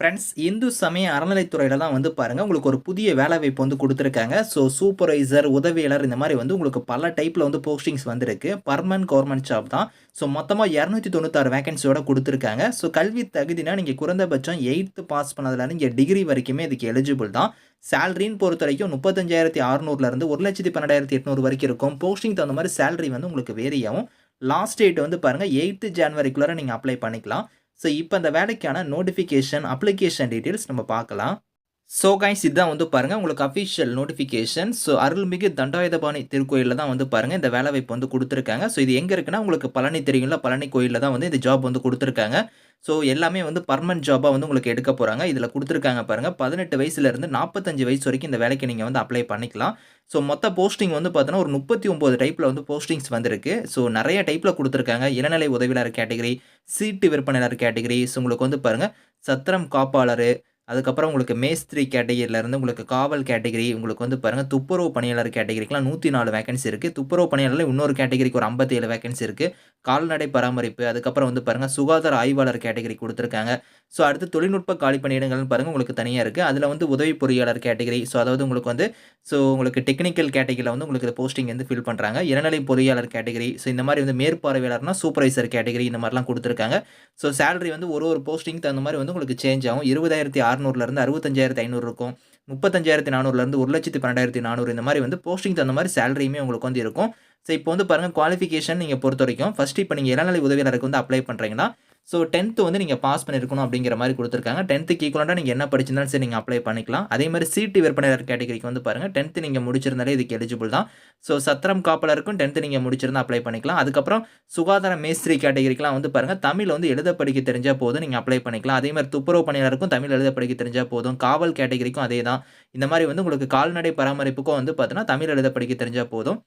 Friends Hindu சமய அறநிலைத்துறையில் தான் வந்து பாருங்கள் உங்களுக்கு ஒரு புதிய வேலைவாய்ப்பு வந்து கொடுத்துருக்காங்க. ஸோ சூப்பர்வைசர் உதவியாளர் இந்த மாதிரி வந்து உங்களுக்கு பல டைப்பில் வந்து போஸ்டிங்ஸ் வந்திருக்கு. பர்மனன்ட் கவர்மெண்ட் ஜாப் தான். ஸோ மொத்தமாக இரநூத்தி தொண்ணூத்தாறு வேகன்சியோட கொடுத்துருக்காங்க. ஸோ கல்வி தகுதினா நீங்கள் குறைந்தபட்சம் எயித்து பாஸ் பண்ணதுலேருந்து இங்கே டிகிரி வரைக்குமே இதுக்கு எலிஜிபிள் தான். சேலரின்னு பொறுத்த வரைக்கும் முப்பத்தஞ்சாயிரத்தி அறுநூறுலேருந்து ஒரு லட்சத்தி பன்னெண்டாயிரத்தி எட்நூறு வரைக்கும் இருக்கும். போஸ்டிங் தகுந்த மாதிரி சேலரி வந்து உங்களுக்கு வேரி ஆகும். லாஸ்ட் டேட் வந்து பாருங்கள் எயித்து ஜான்வரிக்குள்ளே நீங்கள் அப்ளை பண்ணிக்கலாம். ஸோ இப்போ அந்த வேலைக்கான நோட்டிஃபிகேஷன் அப்ளிகேஷன் டீட்டெயில்ஸ் நம்ம பார்க்கலாம். ஸோ கைஸ் இதுதான் வந்து பாருங்கள் உங்களுக்கு அஃபிஷியல் நோட்டிஃபிகேஷன் ஸோ அருள்மிகு தண்டாயுதபாணி திருக்கோயிலில் தான் வந்து பாருங்கள் இந்த வேலை வாய்ப்பு வந்து கொடுத்துருக்காங்க. ஸோ இது எங்கே இருக்குன்னா உங்களுக்கு பழனி தெரியும்ல பழனி கோயிலில் தான் வந்து இந்த ஜாப் வந்து கொடுத்துருக்காங்க. ஸோ எல்லாமே வந்து பர்மனன்ட் ஜாபாக வந்து உங்களுக்கு எடுக்க போகிறாங்க இதில் கொடுத்துருக்காங்க பாருங்கள் பதினெட்டு வயசுலேருந்து நாற்பத்தஞ்சு வயசு வரைக்கும் இந்த வேலைக்கு நீங்கள் வந்து அப்ளை பண்ணிக்கலாம். ஸோ மொத்த போஸ்டிங் வந்து பார்த்தோன்னா ஒரு முப்பத்தி ஒம்பது டைப்பில் வந்து போஸ்டிங்ஸ் வந்திருக்கு. ஸோ நிறைய டைப்பில் கொடுத்துருக்காங்க. இளநிலை உதவியாளர் கேட்டகரி சீட்டு விற்பனையாளர் கேட்டகரி ஸோ உங்களுக்கு வந்து பாருங்கள் சத்திரம் காப்பாளர் அதுக்கப்புறம் உங்களுக்கு மேஸ்திரி கேட்டகிரியிலேருந்து உங்களுக்கு காவல் கேட்டகிரி உங்களுக்கு வந்து பாருங்கள் துப்புரவு பணியாளர் கேட்டகிரிக்கெலாம் நூற்றி நாலு வேகன்சி இருக்குது துப்புரவு பணியாளரில் இன்னொரு கேட்டகிரிக்கு ஒரு ஐம்பத்தி ஏழு வேகன்சி இருக்குது கால்நடை பராமரிப்பு அதுக்கப்புறம் வந்து பாருங்கள் சுகாதார ஆய்வாளர் கேட்டகரி கொடுத்துருக்காங்க. ஸோ அடுத்து தொழில்நுட்ப காலி பணியிடங்கள்னு பாருங்கள் உங்களுக்கு தனியாக இருக்குது அதில் வந்து உதவி பொறியாளர் கேட்டகரி ஸோ அதாவது உங்களுக்கு வந்து ஸோ உங்களுக்கு டெக்னிக்கல் கேட்டகரியில் வந்து உங்களுக்கு போஸ்டிங் வந்து ஃபில் பண்ணுறாங்க இளநிலை பொறியாளர் கேட்டகரி ஸோ இந்த மாதிரி வந்து மேற்பார்வையாளர்னா சூப்பர்வைசர் கேட்டகரி இந்த மாதிரிலாம் கொடுத்துருக்காங்க. ஸோ சேலரி வந்து ஒரு ஒரு போஸ்டிங் தகுந்த மாதிரி வந்து உங்களுக்கு சேஞ்ச் ஆகும். இருபதாயிரத்தி அறுநூறுலேருந்து அறுபத்தஞ்சாயிரத்தி ஐநூறு இருக்கும். முப்பத்தஞ்சாயிரத்தி நானூறுலேருந்து ஒரு லட்சத்தி பன்னெண்டாயிரத்தி நானூறு இந்த மாதிரி வந்து போஸ்டிங் தகுந்த மாதிரி சேலரியுமே உங்களுக்கு வந்து இருக்கும். ஸோ இப்போ வந்து பாருங்கள் குவாலிஃபிகேஷன் நீங்கள் பொறுத்த வரைக்கும் ஃபஸ்ட்டு இப்போ நீங்கள் இளநிலை உதவியாளருக்கு வந்து அப்ளை பண்ணுறீங்கன்னா ஸோ டென்த்து வந்து நீங்கள் பாஸ் பண்ணியிருக்கணும் அப்படிங்கிற மாதிரி கொடுத்துருக்காங்க. டென்த்துக்கு ஈக்குவலாக நீங்கள் என்ன படிச்சிருந்தாலும் சரி நீங்கள் அப்ளை பண்ணிக்கலாம். அதே மாதிரி சீட்டு விற்பனையாளர் கேட்டகரிக்கு வந்து பாருங்கள் டென்த்து நீங்கள் முடிச்சிருந்தாலே இதுக்கு எலிஜிபிள் தான். ஸோ சத்திரம் காப்பலருக்கும் டென்த்து நீங்கள் முடிச்சிருந்தால் அப்ளை பண்ணிக்கலாம். அதுக்கப்புறம் சுகாதார மேஸ்திரி கேட்டகரிக்கெலாம் வந்து பாருங்கள் தமிழ் வந்து எழுத படிக்க தெரிஞ்சால் போதும் நீங்கள் அப்ளை பண்ணிக்கலாம். அதே மாதிரி துப்புரவு பணியாளருக்கும் தமிழ் எழுத படிக்க தெரிஞ்சால் போதும் காவல் கேட்டகரிக்கும் அதே தான் இந்த மாதிரி வந்து உங்களுக்கு கால்நடை பராமரிப்புக்கும் வந்து பார்த்தீங்கன்னா தமிழ் எழுத படிக்க தெரிஞ்சால் போதும்.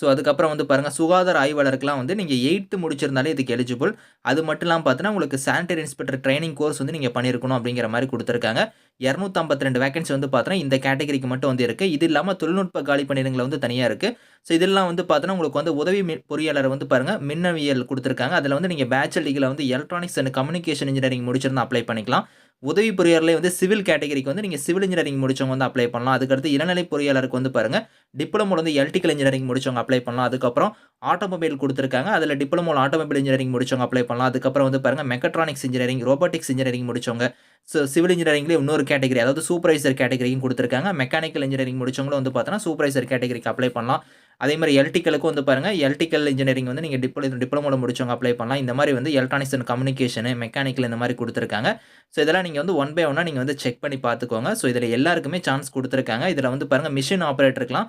ஸோ அதுக்கப்புறம் வந்து பாருங்கள் சுகாதார ஆய்வாளருக்குலாம் வந்து நீங்கள் எயித்து முடிச்சிருந்தாலே இதுக்கு எலிஜிபிள் அது மட்டும் இல்லாமல் பார்த்தீங்கன்னா உங்களுக்கு சானிடரி இன்ஸ்பெக்டர் ட்ரைனிங் கோர்ஸ் வந்து நீங்கள் பண்ணியிருக்கணும் அப்படிங்கிற மாதிரி கொடுத்துருக்காங்க. இரநூத்தம்பத்தி ரெண்டு வேகன்சி வந்து பார்த்தோன்னா இந்த கேட்டகரிக்கு மட்டும் வந்து இருக்குது இது இல்லாமல் தொழில்நுட்ப காலி பணியிடங்கள் வந்து தனியாக இருக்குது ஸோ இதெல்லாம் வந்து பார்த்தோன்னா உங்களுக்கு வந்து உதவி பொறியாளர் வந்து பாருங்கள் மின்னவியல் கொடுத்துருக்காங்க. அதில் வந்து நீங்கள் பேச்சுலர் டிகிரியில் வந்து எலக்ட்ரானிக்ஸ் அண்ட் கம்யூனிகேஷன் இன்ஜினியரிங் முடிச்சிருந்தா அப்ளை பண்ணிக்கலாம். உதவி பொறியாளர்லேயே வந்து சிவில் கேட்டகரிக்கு வந்து நீங்கள் சிவில் இன்ஜினியரிங் முடிச்சவங்க வந்து அப்ளை பண்ணலாம். அதுக்கடுத்து இளநிலை பொறியாளருக்கு வந்து பாருங்கள் டிப்ளமோவில் வந்து எலக்ட்ரிக்கல் இன்ஜினியரிங் முடிச்சவங்க அப்ளை பண்ணலாம். அதுக்கப்புறம் ஆட்டோமொபைல் கொடுத்துருக்காங்க. அதில் டிப்ளமோவில் ஆட்டோமொபைல் இன்ஜினியரிங் முடிச்சவங்க அப்ளை பண்ணலாம். அதுக்கப்புறம் வந்து பாருங்கள் மெக்கட்ரானிக்ஸ் இன்ஜினியரிங் ரோபோட்டிக்ஸ் இன்ஜினியரிங் முடிச்சவங்க ஸோ சிவில் இன்ஜினியரிங்லேயே இன்னொரு கேட்டகரி அதாவது சூப்பர்வைசர் கேட்டகரியும் கொடுத்துருக்காங்க. மெக்கானிக்கல் இன்ஜினியரிங் முடிச்சவங்களும் வந்து பார்த்தோன்னா சூப்பர்வைசர் கேட்டகரிக்கு அப்ளை பண்ணலாம். அதே மாதிரி எலக்ட்ரிக்கலுக்கும் வந்து பாருங்கள் எலக்ட்ரிக்கல் இன்ஜினியரிங் வந்து நீங்கள் டிப்ளோ டிப்ளமோவில் முடிச்சவங்க அப்ளை பண்ணலாம். இந்த மாதிரி வந்து எலக்ட்ரானிக்ஸ் அண்ட் கம்யூனிகேஷனு மெக்கானிக்கல் இந்த மாதிரி கொடுத்துருக்காங்க. ஸோ இதெல்லாம் நீங்கள் வந்து ஒன் பை ஒன்னாக நீங்கள் வந்து செக் பண்ணி பார்த்துக்கோங்க. ஸோ இதில் எல்லாருக்குமே சான்ஸ் கொடுத்துருக்காங்க. இதில் வந்து பாருங்கள் மிஷின் ஆப்ரேட்டருக்குலாம்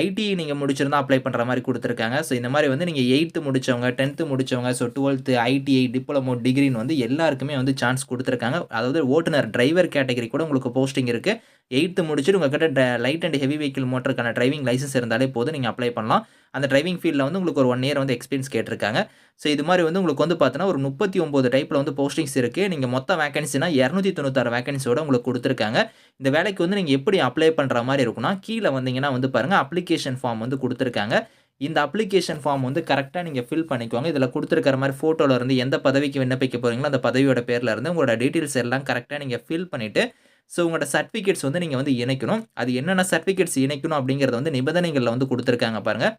ஐடி நீங்கள் முடிச்சிருந்தா அப்ளை பண்ணுற மாதிரி கொடுத்துருக்காங்க. ஸோ இந்த மாதிரி வந்து நீங்கள் எயித்து முடித்தவங்க டென்த்து முடித்தவங்க ஸோ டுவெல்த்து ஐடிஐ டிப்ளமோ டிகிரின்னு வந்து எல்லாருக்குமே வந்து சான்ஸ் கொடுத்துருக்காங்க. அதாவது ஓட்டுநர் டிரைவர் கேட்டகரி கூட உங்களுக்கு போஸ்டிங் இருக்குது எயித்து முடிச்சுட்டு உங்கள்கிட்ட லைட் அண்ட் ஹெவி வெஹிக்கிள் மோட்டருக்கான டிரைவிங் லைசன்ஸ் இருந்தாலே போதும் நீங்கள் அப்ளை பண்ணலாம். அந்த டிரைவிங் ஃபீல்டில் வந்து உங்களுக்கு ஒரு ஒன் இயர் வந்து எக்ஸ்பீரியன்ஸ் கேட்டிருக்காங்க. ஸோ இது மாதிரி வந்து உங்களுக்கு வந்து பார்த்தோன்னா ஒரு முப்பத்தி ஒம்பது டைப்பில் வந்து போஸ்டிங்ஸ் இருக்குது நீங்கள் மொத்த வேகன்சினா இரநூத்தி தொண்ணூத்தாறு வேகன்சியோட உங்களுக்கு கொடுத்துருக்காங்க. இந்த வேலைக்கு வந்து நீங்கள் எப்படி அப்ளை பண்ணுற மாதிரி இருக்குன்னா கீழே வந்தீங்கன்னா வந்து பாருங்கள் அப்ளிகேஷன் ஃபார்ம் வந்து கொடுத்துருக்காங்க. இந்த அப்ளிகேஷன் ஃபார்ம் வந்து கரெக்டாக நீங்கள் ஃபில் பண்ணிக்கோங்க. இதில் கொடுத்துருக்கிற மாதிரி ஃபோட்டோவில் இருந்து எந்த பதவிக்கு விண்ணப்பிக்க போகிறீங்களோ அந்த பதவியோட பேரில் இருந்து உங்களோட டீட்டெயில்ஸ் எல்லாம் கரெக்டாக நீங்கள் ஃபில் பண்ணிவிட்டு ஸோ உங்களோட சர்டிஃபிகேட்ஸ் வந்து நீங்கள் வந்து இணைக்கணும். அது என்னென்ன சர்டிஃபிகேட்ஸ் இணைக்கணும் அப்படிங்கிறத வந்து நிபந்தனைகளில் வந்து கொடுத்துருக்காங்க பாருங்கள்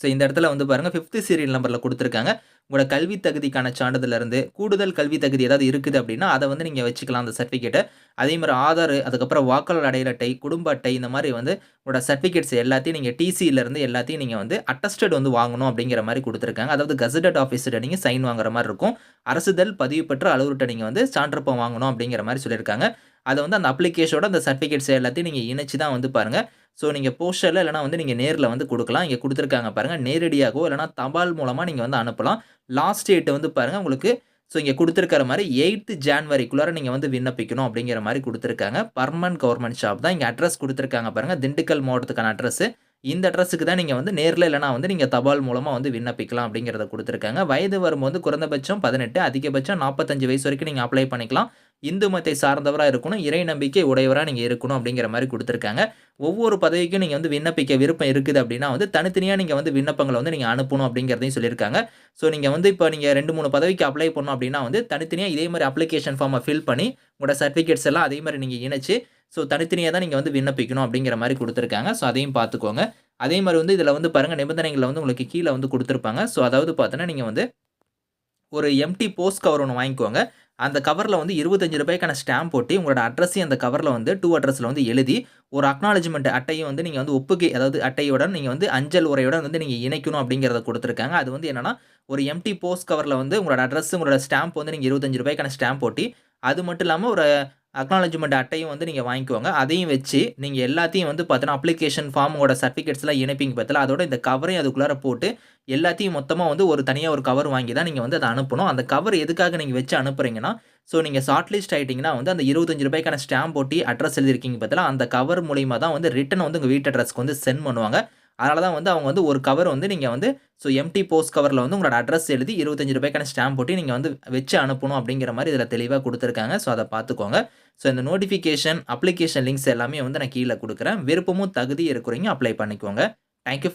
ஸோ இந்த இடத்துல வந்து பாருங்கள் ஃபிஃப்த்து சீரியல் நம்பரில் கொடுத்துருக்காங்க. உங்களோட கல்வி தகுதிக்கான சான்றிதழ்லேருந்து கூடுதல் கல்வி தகுதி ஏதாவது இருக்குது அப்படின்னா அதை வந்து நீங்கள் வச்சுக்கலாம் அந்த சர்டிஃபிகேட்டை அதே மாதிரி ஆதார் அதுக்கப்புறம் வாக்காளர் அடையாள அட்டை குடும்ப அட்டை இந்த மாதிரி வந்து உங்களோட சர்டிஃபிகேட்ஸ் எல்லாத்தையும் நீங்கள் டிசியிலேருந்து எல்லாத்தையும் நீங்கள் வந்து அட்டஸ்டட் வந்து வாங்கணும் அப்படிங்கிற மாதிரி கொடுத்துருக்காங்க. அதாவது கசடட் ஆஃபீஸர்கிட்ட நீங்கள் சைன் வாங்குற மாதிரி இருக்கும். அரசுதல் பதிவு பெற்ற அலுவலர்கிட்ட நீங்கள் வந்து சான்றப்பம் வாங்கணும் அப்படிங்கிற மாதிரி சொல்லியிருக்காங்க. அதை வந்து அந்த அப்ளிகேஷனோட அந்த சர்டிஃபிகேட்ஸ் எல்லாத்தையும் நீங்கள் இணைச்சி தான் வந்து பாருங்கள் ஸோ நீங்கள் போஸ்டரில் இல்லைனா வந்து நீங்கள் நேரில் வந்து கொடுக்கலாம். இங்கே கொடுத்துருக்காங்க பாருங்கள் நேரடியாகவோ இல்லைனா தபால் மூலமாக நீங்கள் வந்து அனுப்பலாம். லாஸ்ட் டேட்டு வந்து பாருங்கள் உங்களுக்கு. ஸோ இங்கே கொடுத்துருக்கிற மாதிரி எயித்து ஜான்வரிக்குள்ளார நீங்கள் வந்து விண்ணப்பிக்கணும் அப்படிங்கிற மாதிரி கொடுத்துருக்காங்க. பர்மனன்ட் கவர்மெண்ட் ஷாப் தான் இங்கே அட்ரஸ் கொடுத்துருக்காங்க பாருங்கள் திண்டுக்கல் மாவட்டத்துக்கான அட்ரஸ்ஸு இந்த அட்ரஸுக்கு தான் நீங்கள் வந்து நேரில் இல்லைனா வந்து நீங்கள் தபால் மூலமாக வந்து விண்ணப்பிக்கலாம் அப்படிங்கிறத கொடுத்துருக்காங்க. வயது வரும்போது குறைந்தபட்சம் பதினெட்டு அதிகபட்சம் நாற்பத்தஞ்சு வயசு வரைக்கும் நீங்கள் அப்ளை பண்ணிக்கலாம். இந்து மதத்தை சார்ந்தவராக இருக்கணும், இறை நம்பிக்கை உடையவராக நீங்கள் இருக்கணும் அப்படிங்கிற மாதிரி கொடுத்துருக்காங்க ஒவ்வொரு பதவிக்கும் நீங்கள் வந்து விண்ணப்பிக்க விருப்பம் இருக்குது அப்படின்னா வந்து தனித்தனியாக நீங்கள் வந்து விண்ணப்பங்களை வந்து நீங்கள் அனுப்பணும் அப்படிங்கிறதையும் சொல்லியிருக்காங்க. ஸோ நீங்கள் வந்து இப்போ நீங்கள் ரெண்டு மூணு பதவிக்கு அப்ளை பண்ணணும் அப்படின்னா வந்து தனித்தனியாக இதே மாதிரி அப்ளிகேஷன் ஃபார்மை ஃபில் பண்ணி உங்களோட சர்டிஃபிகேட்ஸ் எல்லாம் அதே மாதிரி நீங்கள் இணைச்சு, ஸோ தனித்தனியாக தான் நீங்கள் வந்து விண்ணப்பிக்கணும் அப்படிங்கிற மாதிரி கொடுத்துருக்காங்க ஸோ அதையும் பார்த்துக்கோங்க. அதே மாதிரி வந்து இதில் வந்து பாருங்கள் நிபந்தனைகளை வந்து உங்களுக்கு கீழே வந்து கொடுத்துருப்பாங்க ஸோ அதாவது பார்த்தோன்னா நீங்கள் வந்து ஒரு எம்டி போஸ்ட் கவர் ஒன்று வாங்கிக்கோங்க. அந்த கவரில் வந்து இருபத்தஞ்சு ரூபாய்க்கான ஸ்டாம்ப் போட்டு உங்களோட அட்ரஸையும் அந்த கவரில் வந்து டூ அட்ரஸில் வந்து எழுதி, ஒரு அக்னாலஜ்மெண்ட் அட்டையும் வந்து நீங்கள் வந்து ஒப்புகை அதாவது அட்டையுடன் நீங்கள் வந்து அஞ்சல் உரையோட வந்து நீங்கள் இணைக்கணும் அப்படிங்கிறத கொடுத்துருக்காங்க. அது வந்து என்னென்னா ஒரு எம்டி போஸ்ட் கவரில் வந்து உங்களோட அட்ரஸ், உங்களோட ஸ்டாம்ப் வந்து நீங்கள் இருபத்தஞ்சு ரூபாய்க்கான ஸ்டாம்ப் போட்டி அது மட்டும் இல்லாமல் ஒரு அக்னாலஜ்மெண்ட் அட்டையும் வந்து நீங்கள் வாங்கிக்கோங்க. அதையும் வச்சு நீங்கள் எல்லாத்தையும் வந்து பார்த்தீங்கன்னா, அப்ளிகேஷன் ஃபார்மோட சர்டிஃபிகேட்ஸ்லாம் இணைப்பீங்க பார்த்தல அதோட இந்த கவரையும் அதுக்குள்ளார போட்டு எல்லாத்தையும் மொத்தமாக வந்து ஒரு தனியாக ஒரு கவர் வாங்கி தான் நீங்கள் வந்து அதை அனுப்பணும். அந்த கவர் எதுக்காக நீங்கள் வச்சு அனுப்புறீங்கன்னா, ஸோ நீங்கள் ஷார்ட் லிஸ்ட் ஆகிட்டிங்கன்னா வந்து அந்த இருபத்தஞ்சு ரூபாய்க்கான ஸ்டாம்ப் போட்டி அட்ரஸ் எழுதியிருக்கீங்க பார்த்தீங்களா, அந்த கவர் மூலியமாக தான் வந்து ரிட்டன் வந்து உங்கள் வீட்டு அட்ரஸ்க்கு வந்து சென்ட் பண்ணுவாங்க. அதனால தான் வந்து அவங்க வந்து ஒரு கவர் வந்து நீங்கள் வந்து ஸோ எம்டி போஸ்ட் கவரில் வந்து உங்களோட அட்ரஸ் எழுதி இருபத்தஞ்சு ரூபாய்க்கான ஸ்டாம்ப் போட்டு நீங்கள் வந்து வச்சு அனுப்பணும் அப்படிங்கிற மாதிரி இதில் தெளிவாக கொடுத்துருக்காங்க ஸோ அதை பார்த்துக்கோங்க. ஸோ இந்த நோட்டிஃபிகேஷன், அப்ளிகேஷன் லிங்க்ஸ் எல்லாமே வந்து நான் கீழே கொடுக்குறேன் விருப்பமும் தகுதி இருக்கிறவங்க அப்ளை பண்ணிக்கோங்க. Thank you